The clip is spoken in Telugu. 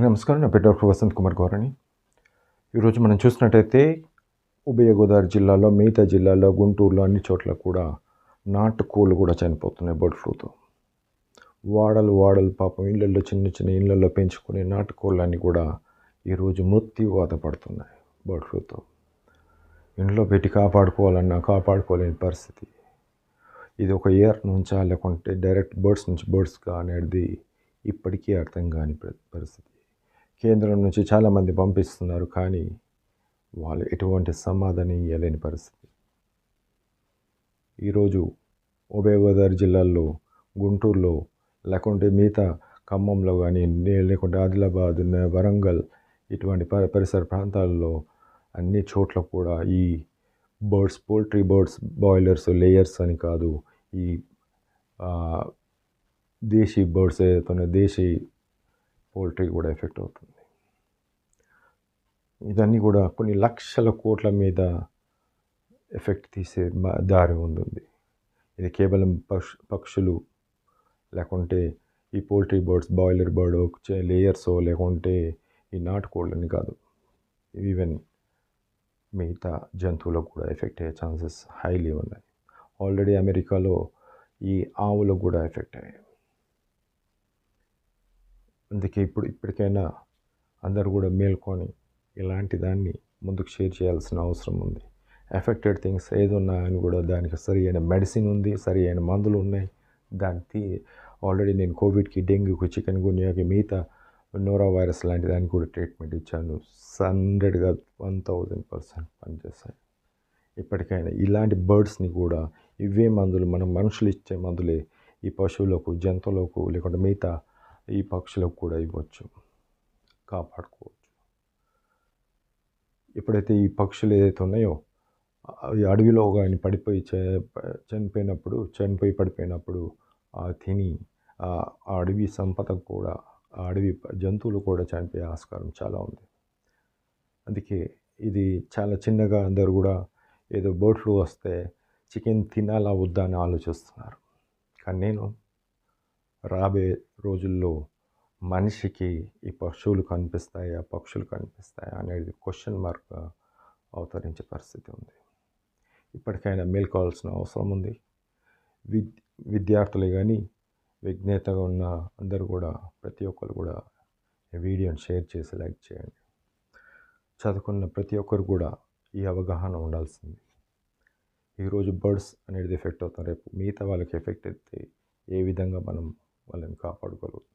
అందరికీ నమస్కారం. నా పేరు డాక్టర్ వసంత్ కుమార్ గౌరణి ఈరోజు మనం చూసినట్టయితే ఉభయ గోదావరి జిల్లాలో మిగతా జిల్లాలో గుంటూరులో అన్ని చోట్ల కూడా నాటుకోళ్ళు కూడా చనిపోతున్నాయి బర్డ్ ఫ్లూతో. వాడలు వాడలు పాపం ఇళ్ళల్లో చిన్న చిన్న ఇళ్ళల్లో పెంచుకునే నాటుకోళ్ళన్నీ కూడా ఈరోజు మృత్యువాత పడుతున్నాయి బర్డ్ ఫ్లూతో. ఇంట్లో పెట్టి కాపాడుకోవాలన్నా కాపాడుకోలేని పరిస్థితి. ఇది ఒక ఇయర్ నుంచా లేకుంటే డైరెక్ట్ బర్డ్స్ నుంచి బర్డ్స్గా అనేది ఇప్పటికీ అర్థం కాని పరిస్థితి. కేంద్రం నుంచి చాలామంది పంపిస్తున్నారు కానీ వాళ్ళు ఎటువంటి సమాధానం ఇవ్వలేని పరిస్థితి. ఈరోజు ఉభయ గోదావరి జిల్లాల్లో గుంటూరులో లేకుంటే మిగతా ఖమ్మంలో కానీ లేకుంటే ఆదిలాబాద్ వరంగల్ ఇటువంటి ప పరిసర ప్రాంతాల్లో అన్ని చోట్ల కూడా ఈ birds poultry birds broilers layers అని కాదు ఈ దేశీ బర్డ్స్ ఏదైతే దేశీ పోల్ట్రీ కూడా ఎఫెక్ట్ అవుతుంది. ఇదన్నీ కూడా కొన్ని లక్షల కోట్ల మీద ఎఫెక్ట్ తీసే దారి ఉంది ఇది కేవలం పక్షు పక్షులు లేకుంటే ఈ పోల్ట్రీ బర్డ్స్ బాయిలర్ బర్డ్ లేయర్సో లేకుంటే ఈ నాటుకోళ్ళని కాదు. ఈవెన్ మిగతా జంతువులకు కూడా ఎఫెక్ట్ అయ్యే ఛాన్సెస్ హైలీ ఉన్నాయి. ఆల్రెడీ అమెరికాలో ఈ ఆవులకు కూడా ఎఫెక్ట్ అయ్యాయి. అందుకే ఇప్పుడు ఇప్పటికైనా అందరూ కూడా మేల్కొని ఇలాంటి దాన్ని ముందుకు షేర్ చేయాల్సిన అవసరం ఉంది. ఎఫెక్టెడ్ థింగ్స్ ఏది ఉన్నా అని కూడా దానికి సరి అయిన మెడిసిన్ ఉంది సరి అయిన మందులు ఉన్నాయి. దానికి ఆల్రెడీ నేను కోవిడ్కి డెంగ్యూకి చికెన్ గున్యాకి మిగతా నోరా వైరస్ లాంటి దానికి కూడా ట్రీట్మెంట్ ఇచ్చాను. హండ్రెడ్గా వన్ థౌజండ్ పర్సెంట్ పనిచేస్తాయి ఇప్పటికైనా ఇలాంటి బర్డ్స్ని కూడా ఇవే మందులు మనం మనుషులు ఇచ్చే మందులే ఈ పశువులకు జంతువులకు లేకుంటే మిగతా ఈ పక్షులకు కూడా ఇవ్వచ్చు. కాపాడుకోవచ్చు. ఎప్పుడైతే ఈ పక్షులు ఏదైతే ఉన్నాయో అవి అడవిలో కానీ పడిపోయి చనిపోయినప్పుడు చనిపోయి పడిపోయినప్పుడు ఆ తిని ఆ అడవి సంపద కూడా ఆ అడవి జంతువులు కూడా చనిపోయే ఆస్కారం చాలా ఉంది. అందుకే ఇది చాలా చిన్నగా అందరూ కూడా ఏదో బోట్లు వస్తే చికెన్ తినాలా వద్దా అని ఆలోచిస్తున్నారు. కానీ నేను రాబోయే రోజుల్లో మనిషికి ఈ పశువులు కనిపిస్తాయా పక్షులు కనిపిస్తాయా అనేది క్వశ్చన్ మార్క్గా అవతరించే పరిస్థితి ఉంది. ఇప్పటికైనా మేల్కోవాల్సిన అవసరం ఉంది. విద్ విద్యార్థులే కానీ విజ్ఞతగా ఉన్న అందరూ కూడా ప్రతి ఒక్కరు కూడా వీడియోని షేర్ చేసి లైక్ చేయండి. చదువుకున్న ప్రతి ఒక్కరు కూడా ఈ అవగాహన ఉండాల్సింది. ఈరోజు బర్డ్స్ అనేది ఎఫెక్ట్ అవుతాం. రేపు మిగతా వాళ్ళకి ఎఫెక్ట్ అయితే ఏ విధంగా మనం వాళ్ళని కాపాడుకోగలుగుతాం